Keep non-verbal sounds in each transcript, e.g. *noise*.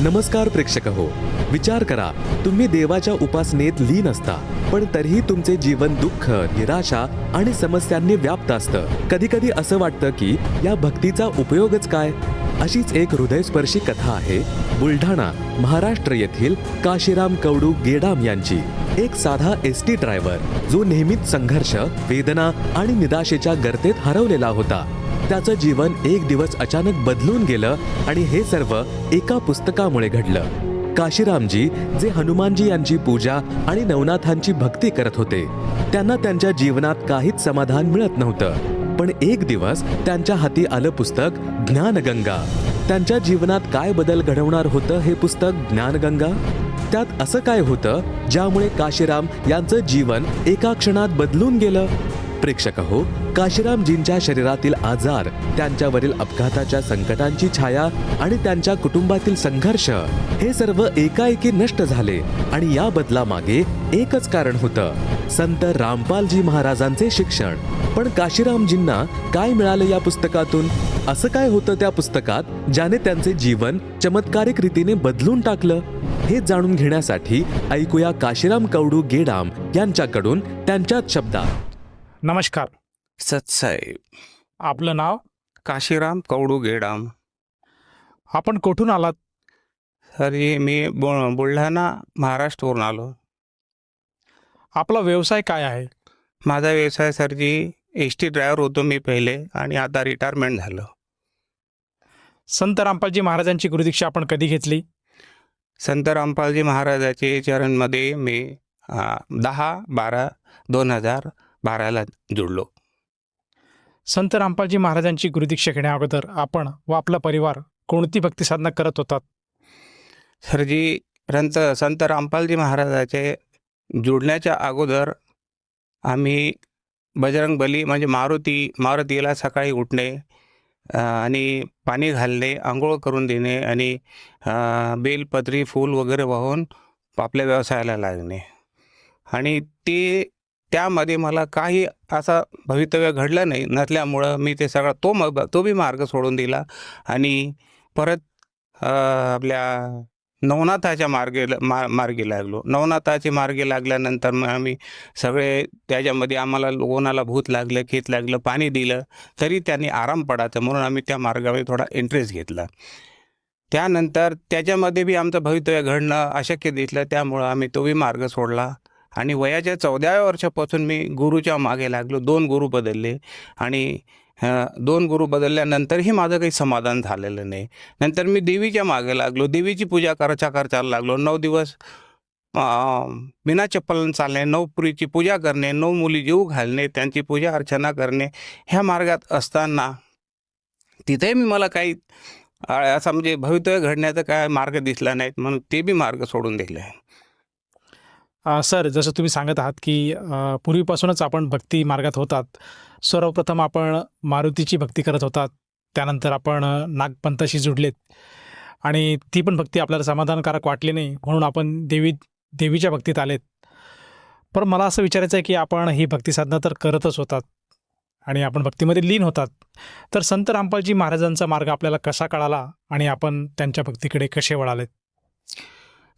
नमस्कार प्रेक्षक हो. विचार करा तुम्ही देवाच्या उपासनेत लीन असता पण तरीही तुमचे जीवन दुःख निराशा आणि समस्यांनी व्याप्त असतं. कधी कधी असं वाटतं की या भक्तीचा उपयोगच काय? अशीच एक हृदयस्पर्शी कथा आहे बुलढाणा महाराष्ट्र येथील काशीराम कवडू गेडाम यांची. एक साधा एस टी ड्रायव्हर जो नेहमीच संघर्ष वेदना आणि निराशेच्या गर्तेत हरवलेला होता. त्याचं जीवन एक दिवस अचानक बदलून गेलं आणि हे सर्व एका पुस्तकामुळे घडलं. काशीरामजी जे हनुमानजी यांची पूजा आणि नवनाथांची भक्ती करत होते त्यांना त्यांच्या जीवनात काहीच समाधान मिळत नव्हतं. पण एक दिवस त्यांच्या हाती आलं पुस्तक ज्ञानगंगा. त्यांच्या जीवनात काय बदल घडवणार होतं हे पुस्तक ज्ञानगंगा? त्यात असं काय होतं ज्यामुळे काशीराम यांचं जीवन एका क्षणात बदलून गेलं? प्रेक्षक हो काशीरामजींच्या शरीरातील आजार त्यांच्यावरील अपघाताच्या संकटांची छाया आणि त्यांच्या कुटुंबातील संघर्ष हे सर्व एकाएकी नष्ट झाले आणि या बदलामागे एकच कारण होतं. संत रामपालजी महाराजांचे शिक्षण. पण काशीरामजींना काय मिळालं या पुस्तकातून? असं काय होतं त्या पुस्तकात ज्याने त्यांचे जीवन चमत्कारिक रीतीने बदलून टाकलं? हे जाणून घेण्यासाठी ऐकूया काशीराम कवडू गेडाम यांच्याकडून त्यांच्याच शब्दात. नमस्कार. सत्साहेब आपलं नाव? काशीराम कवडू गेडाम आपण कुठून आलात? सरी मी बु बुलढाणा महाराष्ट्रवरून आलो. आपला व्यवसाय काय आहे? माझा व्यवसाय सरजी एस टी ड्रायव्हर होतो मी पहिले आणि आता रिटायरमेंट झालं. संत रामपालजी महाराजांची गुरुदीक्षा आपण कधी घेतली? संत रामपालजी महाराजाचे चरणमध्ये मी दहा बारा दोन हजार बाराला जुडलो संत रामपालजी महाराजांची गुरुदीक्षा घेण्या अगोदर आपण व आपला परिवार कोणती भक्ती साधना करत होतात? सरजी रंत संत रामपालजी महाराजाचे जुडण्याच्या अगोदर आम्ही बजरंग बली म्हणजे मारुती मारुतीला सकाळी उठणे आणि पाणी घालणे आंघोळ करून देणे आणि बेलपत्री फूल वगैरे वाहून आपल्या व्यवसायाला लागणे. आणि ते त्यामध्ये मला काही असा भवितव्य घडलं नाही नसल्यामुळं मी ते सगळा तो मग तो बी मार्ग सोडून दिला. आणि परत आपल्या नवनाथाच्या मार्गे मा मार्गी लागलो. नवनाथाचे मार्गे लागल्यानंतर मग आम्ही सगळे त्याच्यामध्ये आम्हाला कोणाला भूत लागलं खेत लागलं पाणी दिलं तरी त्यांनी आराम पडायचं म्हणून आम्ही त्या मार्गामध्ये थोडा इंटरेस्ट घेतला. त्यानंतर त्याच्यामध्ये बी आमचं भवितव्य घडणं अशक्य दिसलं त्यामुळं आम्ही तो बी मार्ग सोडला. आणि वयाच्या चौदाव्या वर्षापासून मी गुरुच्या मागे लागलो. दोन गुरु बदलले आणि दोन गुरु बदलल्यानंतरही माझं काही समाधान झालेलं नाही. नंतर मी देवीच्या मागे लागलो. देवीची पूजा करायच्या करायला लागलो. नऊ दिवस बिना चप्पल चालणे नवपुरीची पूजा करणे नऊ मुली जीव घालणे त्यांची पूजा अर्चना करणे ह्या मार्गात असताना तिथेही मी मला काही असा म्हणजे भवितव्य घडण्याचा काय मार्ग दिसला नाहीत म्हणून ते बी मार्ग सोडून दिले. सर जसं तुम्ही सांगत आहात की पूर्वीपासूनच आपण भक्ती मार्गात होतात. सर्वप्रथम आपण मारुतीची भक्ती करत होतात. त्यानंतर आपण नागपंथाशी जुडलेत. आणि ती पण भक्ती आपल्याला समाधानकारक वाटली नाही म्हणून आपण देवी देवीच्या भक्तीत आलेत. पण मला असं विचारायचं आहे की आपण ही भक्ती साधना तर करतच होतात आणि आपण भक्तीमध्ये लीन होतात. तर संत रामपालजी महाराजांचा मार्ग आपल्याला कसा कळाला आणि आपण त्यांच्या भक्तीकडे कसे वळालेत?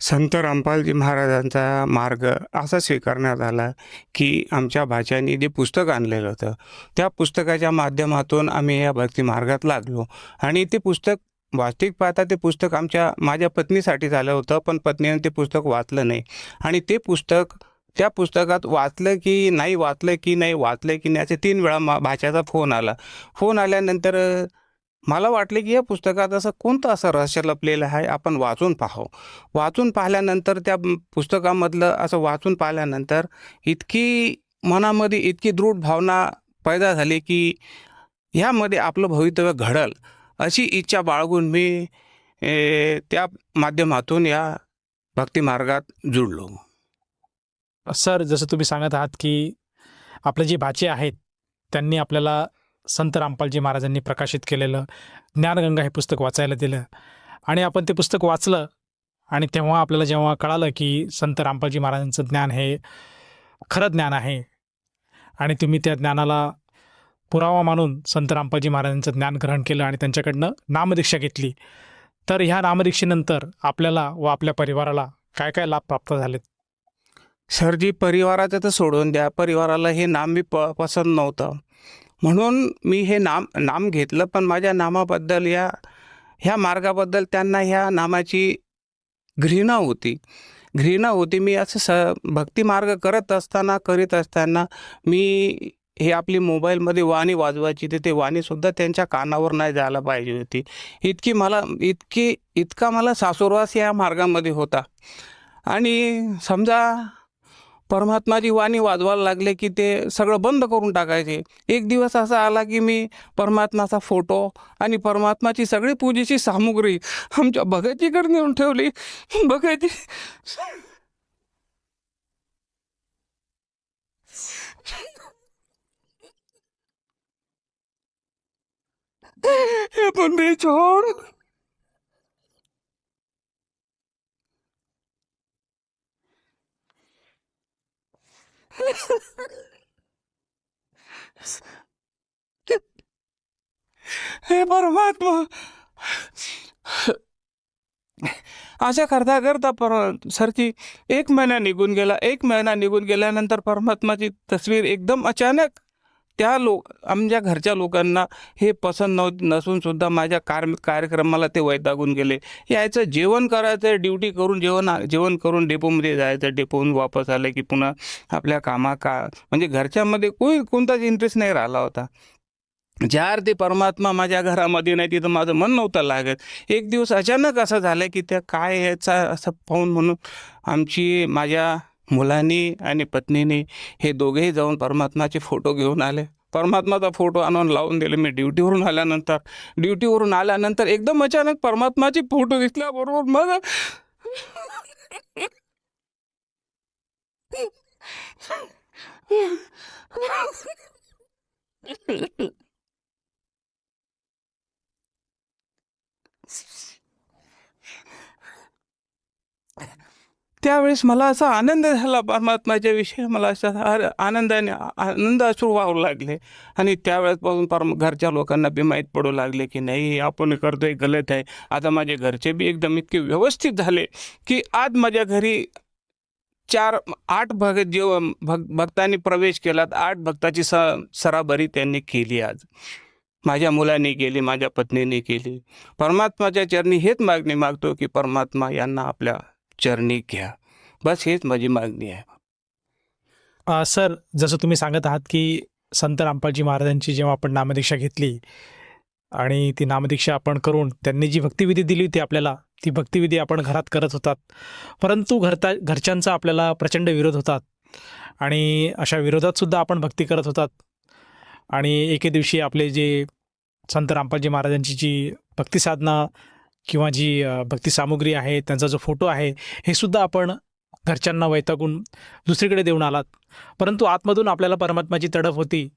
संत रामपालजी महाराजांचा मार्ग असा स्वीकारण्यात आला की आमच्या भाच्यानी जे पुस्तक आणलेलं होतं त्या पुस्तकाच्या माध्यमातून आम्ही या भक्ती मार्गात लागलो. आणि ते पुस्तक वास्तविक पाहता ते पुस्तक आमच्या माझ्या पत्नीसाठी झालं होतं पण पत्नीने ते पुस्तक वाचलं नाही. आणि ते पुस्तक त्या पुस्तकात वाचलं की नाही वाचलं की नाही वाचलं की नाही असे तीन वेळा मा भाच्याचा फोन आला. फोन आल्यानंतर मला वाटले की या पुस्तकात असं कोणतं असं रहस्य लपलेलं आहे? आपण वाचून पाहावं. वाचून पाहिल्यानंतर त्या पुस्तकामधलं असं वाचून पाहिल्यानंतर इतकी मनामध्ये इतकी दृढ भावना पैदा झाली की ह्यामध्ये आपलं भवितव्य घडल. अशी इच्छा बाळगून मी ए, त्या माध्यमातून या भक्तिमार्गात जुडलो सर जसं तुम्ही सांगत आहात की आपले जे भाचे आहेत त्यांनी आपल्याला संत रामपालजी महाराजांनी प्रकाशित केलेलं ज्ञानगंगा हे पुस्तक वाचायला दिलं. आणि आपण ते पुस्तक वाचलं आणि तेव्हा आपल्याला जेव्हा कळालं की संत रामपालजी महाराजांचं ज्ञान हे खरं ज्ञान आहे आणि तुम्ही त्या ज्ञानाला पुरावा मानून संत रामपालजी महाराजांचं ज्ञान ग्रहण केलं आणि त्यांच्याकडनं नामदीक्षा घेतली तर ह्या नामदीक्षेनंतर आपल्याला व आपल्या परिवाराला काय काय लाभ प्राप्त झालेत? सरजी परिवाराचं तर सोडून द्या. परिवाराला हे नाम मी प पसंत नव्हतं. म्हणून मी हे नाम नाम घेतलं पण माझ्या नामाबद्दल या ह्या मार्गाबद्दल त्यांना ह्या नामाची घृणा होती. घृणा होती. मी असं स भक्तिमार्ग करत असताना करीत असताना मी हे आपली मोबाईलमध्ये वाणी वाजवायची ते ते वाणीसुद्धा त्यांच्या कानावर नाही जायला पाहिजे होती. इतकी मला इतकी इतका मला सासुरवास या मार्गामध्ये होता. आणि समजा परमात्माची वाणी वाजवायला लागले की ते सगळं बंद करून टाकायचे. एक दिवस असा आला की मी परमात्माचा फोटो आणि परमात्माची सगळी पूजेची सामुग्री आमच्या भगतजीकडे नेऊन ठेवली. भगतजी हे पण बेछोड हे परमात्मा. अशा करता करता पर सरची एक महिना निघून गेला एक महिना निघून गेल्यानंतर परमात्माची तस्वीर एकदम अचानक त्या लोक आमच्या घरच्या लोकांना हे पसंत नव्ह नसून सुद्धा माझ्या कार कार्यक्रमाला ते वैतागून गेले. यायचं जेवण करायचं ड्युटी करून जेवण जेवण करून डेपोमध्ये जायचं डेपोहून वापस आलं की पुन्हा आपल्या कामा का म्हणजे घरच्यामध्ये कोण कोणताच इंटरेस्ट नाही राहिला होता. ज्या ते परमात्मा माझ्या घरामध्ये नाही तिथं माझं मन नव्हतं लागत. एक दिवस अचानक असं झालं की त्या काय याचा असं पाहून म्हणून आमची माझ्या मुलांनी आणि पत्नीने हे दोघेही जाऊन परमात्माचे फोटो घेऊन आले. परमात्माचा फोटो आणून लावून दिले. मी ड्युटीवरून आल्यानंतर ड्युटीवरून आल्यानंतर एकदम अचानक परमात्माचे फोटो दिसल्याबरोबर मग *laughs* त्यावेळेस मला असा आनंद झाला परमात्माच्या विषयी मला असा आनंदाने आनंद अश्रू वाहू लागले. आणि त्यावेळेसपासून परम घरच्या लोकांना बी माहीत पडू लागले की नाही आपण करतोय गलत आहे. आता माझे घरचे बी एकदम इतके व्यवस्थित झाले की आज माझ्या घरी चार आठ भगत जेव भग भक्तांनी प्रवेश केला आठ भक्ताची स सराबरी त्यांनी केली आज. माझ्या मुलांनी केली माझ्या पत्नीने केली. परमात्माच्या चरणी हेच मागणी मागतो की परमात्मा यांना आपल्या चरणी घ्या. बस हेच माझी मागणी आहे. सर जसं तुम्ही सांगत आहात की संत रामपालजी महाराजांची जेव्हा आपण नामदीक्षा घेतली आणि ती नामदीक्षा आपण करून त्यांनी जी भक्तिविधी दिली होती आपल्याला ती भक्तिविधी आपण घरात करत होतात. परंतु घरता घरच्यांचा आपल्याला प्रचंड विरोध होतात आणि अशा विरोधात सुद्धा आपण भक्ती करत होतात. आणि एके दिवशी आपले जे संत रामपालजी महाराजांची जी भक्तिसाधना किंवा जी भक्ती सामुग्री आहे त्यांचा जो फोटो आहे हे सुद्धा आपण घरच्यांना वैतागून दुसरीकडे देऊन आलात. परंतु आतमधून आपल्याला परमात्माची तडफ होती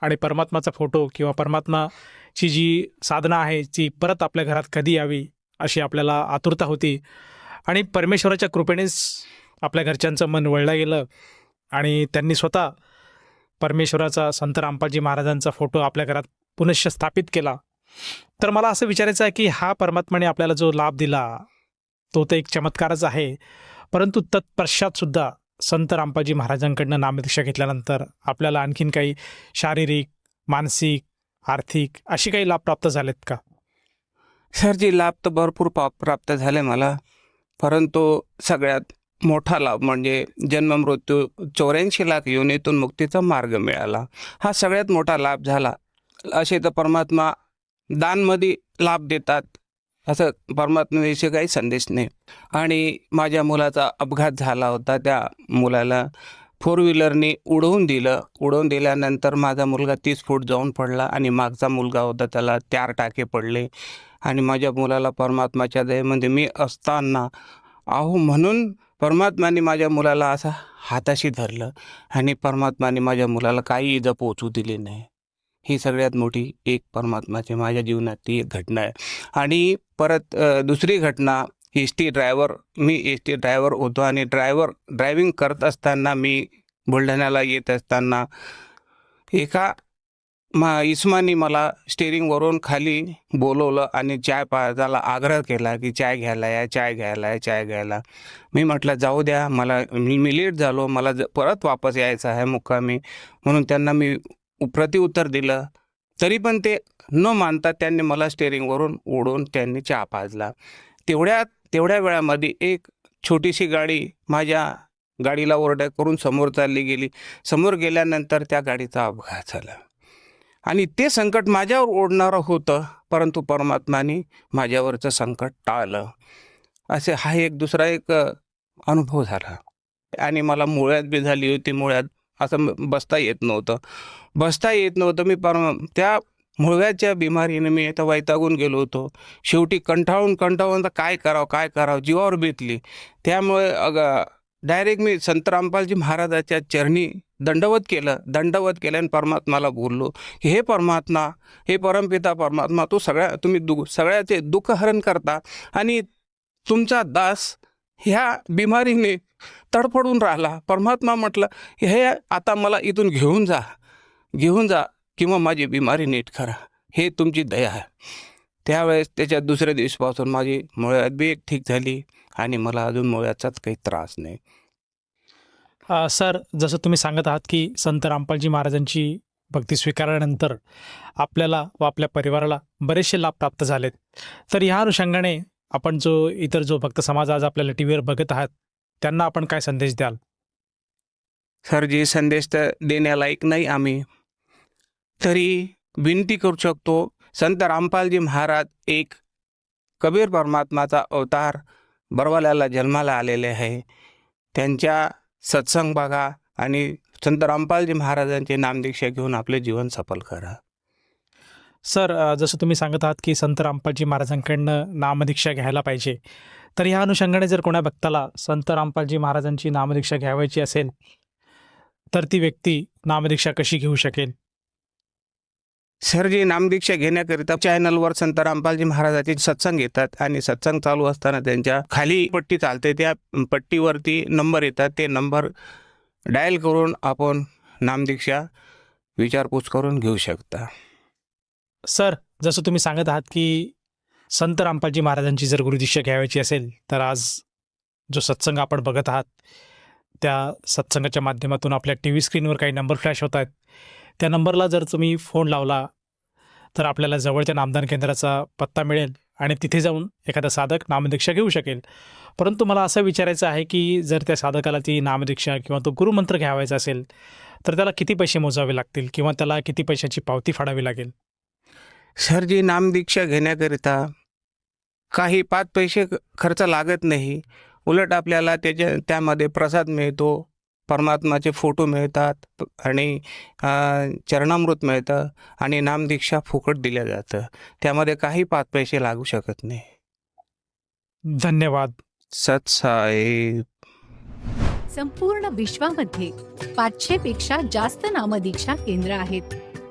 आणि परमात्माचा फोटो किंवा परमात्माची जी साधना आहे ती परत आपल्या घरात कधी यावी अशी आपल्याला आतुरता होती. आणि परमेश्वराच्या कृपेनेच आपल्या घरच्यांचं मन वळलं गेलं आणि त्यांनी स्वतः परमेश्वराचा संत रामपालजी महाराजांचा फोटो आपल्या घरात पुनश्च स्थापित केला. तर मला असं विचारायचं आहे की हा परमात्माने आपल्याला जो लाभ दिला तो तर एक चमत्कारच आहे. परंतु तत्पश्चात सुद्धा संत रामपाजी महाराजांकडनं नामदीक्षा घेतल्यानंतर आपल्याला आणखीन काही शारीरिक मानसिक आर्थिक अशी काही लाभ प्राप्त झालेत का? सरजी लाभ तर भरपूर पा प्राप्त झाले मला. परंतु सगळ्यात मोठा लाभ म्हणजे जन्ममृत्यू चौऱ्याऐंशी लाख योनीतून मुक्तीचा मार्ग मिळाला. हा सगळ्यात मोठा लाभ झाला. असे तर परमात्मा दानमध्ये लाभ देतात असं परमात्म्याविषयी काही संदेश नाही. आणि माझ्या मुलाचा अपघात झाला होता त्या मुलाला फोर व्हीलरने उडवून दिलं. उडवून दिल्यानंतर माझा मुलगा तीस फूट जाऊन पडला आणि मागचा मुलगा होता त्याला चार टाके पडले. आणि माझ्या मुलाला परमात्माच्या दयेमध्ये मी असताना आहो म्हणून परमात्म्याने माझ्या मुलाला असं हाताशी धरलं आणि परमात्माने माझ्या मुलाला काही इजा पोचू दिली नाही. ही सगळ्यात मोठी एक परमात्माची माझ्या जीवनात ती एक घटना आहे. आणि परत दुसरी घटना एस टी ड्रायव्हर मी एस टी ड्रायव्हर होतो आणि ड्रायव्हर ड्रायव्हिंग करत असताना मी बुलढाण्याला येत असताना एका मा इस्मानी मला स्टेरिंगवरून खाली बोलवलं आणि चाय पाजाला आग्रह केला की चाय घ्यायला या चाय घ्यायला या चाय घ्यायला. मी म्हटलं जाऊ द्या मला मी मी लेट झालो मला ज परत वापस यायचं आहे मुक्कामी. म्हणून त्यांना मी प्रतिउत्तर दिलं. तरी पण ते न मानता त्यांनी मला स्टेअरिंगवरून ओढून त्यांनी चहा पाजला. तेवढ्या तेवढ्या वेळामध्ये एक छोटीशी गाडी माझ्या गाडीला ओरडा करून समोर चालली गेली. समोर गेल्यानंतर त्या गाडीचा अपघात झाला. आणि ते संकट माझ्यावर ओढणारं होतं परंतु परमात्माने माझ्यावरचं संकट टाळलं. असे हा एक दुसरा एक अनुभव झाला. आणि मला मुळ्यात बी झाली होती मुळ्यात असं बसता येत नव्हतं. बसता येत नव्हतं. मी पर त्या मुळव्याच्या बिमारीने मी आता वैतागून गेलो होतो. शेवटी कंटाळून कंटाळून आता काय करावं काय करावं? जीवावर बेतली. त्यामुळे अग डायरेक्ट मी संत रामपालजी महाराजाच्या चरणी दंडवत केलं. दंडवत केल्याने परमात्माला बोललो की हे परमात्मा हे परमपिता परमात्मा तू सगळ्या तुम्ही दु सगळ्याचे दुःखहरण करता आणि तुमचा दास ह्या बिमारीने तडफडून राहिला. परमात्मा म्हटलं हे आता मला इथून घेऊन जा. घेऊन जा किंवा माझी बिमारी नीट करा. हे तुमची दया आहे. त्यावेळेस त्याच्या दुसऱ्या दिवसापासून माझी मुळ्यात बी एक ठीक झाली आणि मला अजून मुळ्याचाच काही त्रास नाही. सर जसं तुम्ही सांगत आहात की संत रामपालजी महाराजांची भक्ती स्वीकारल्यानंतर आपल्याला व आपल्या परिवाराला बरेचसे लाभ प्राप्त झालेत. तर ह्या अनुषंगाने आपण जो इतर जो भक्त समाज आज आपल्याला टी व्हीवर बघत आहात त्यांना आपण काय संदेश द्याल? सर जी संदेश तर देण्यालायक नाही आम्ही. तरी विनंती करू शकतो संत रामपालजी महाराज एक कबीर परमात्माचा अवतार बरवाल्याला जन्माला आलेले आहे. त्यांच्या सत्संग बघा आणि संत रामपालजी महाराजांचे नामदीक्षा घेऊन आपले जीवन सफल करा. सर जसं तुम्ही सांगत आहात की संत रामपालजी महाराजांकडनं नामदीक्षा घ्यायला पाहिजे तर ह्या अनुषंगाने जर कोणा भक्ताला संत रामपालजी महाराजांची नामदीक्षा घ्यावायची असेल तर ती व्यक्ती नामदीक्षा कशी घेऊ शकेल? सर जी नामदीक्षा घेण्याकरिता चॅनलवर संत रामपालजी महाराजाचे सत्संग येतात आणि सत्संग चालू असताना त्यांच्या खाली पट्टी चालते त्या पट्टीवरती नंबर येतात ते नंबर डायल करून आपण नामदीक्षा विचारपूस करून घेऊ शकता. सर जसं तुम्ही सांगत आहात की संत रामपालजी महाराजांची जर गुरुदीक्षा घ्यावायची असेल तर आज जो सत्संग आपण बघत आहात त्या सत्संगाच्या माध्यमातून आपल्या टी व्ही स्क्रीनवर काही नंबर फ्लॅश होत आहेत. त्या नंबरला जर तुम्ही फोन लावला तर आपल्याला जवळच्या नामदान केंद्राचा पत्ता मिळेल आणि तिथे जाऊन एखादा साधक नामदीक्षा घेऊ शकेल. परंतु मला असं विचारायचं आहे की जर त्या साधकाला ती नामदीक्षा किंवा तो गुरुमंत्र घ्यावायचा असेल तर त्याला किती पैसे मोजावे लागतील किंवा त्याला किती पैशाची पावती फाडावी लागेल? सर जी नामदीक्षा घेण्याकरिता काही पाच पैसे खर्च लागत नाही. उलट आपल्याला त्याच्या त्यामध्ये प्रसाद मिळतो परमात्माचे फोटो मिळतात आणि चरणामृत मिळतं आणि नामदीक्षा फुकट दिल्या जातं. त्यामध्ये काही पाच पैसे लागू शकत नाही. धन्यवाद. सत साहेब. संपूर्ण विश्वामध्ये पाचशे पेक्षा जास्त नामदीक्षा केंद्र आहेत.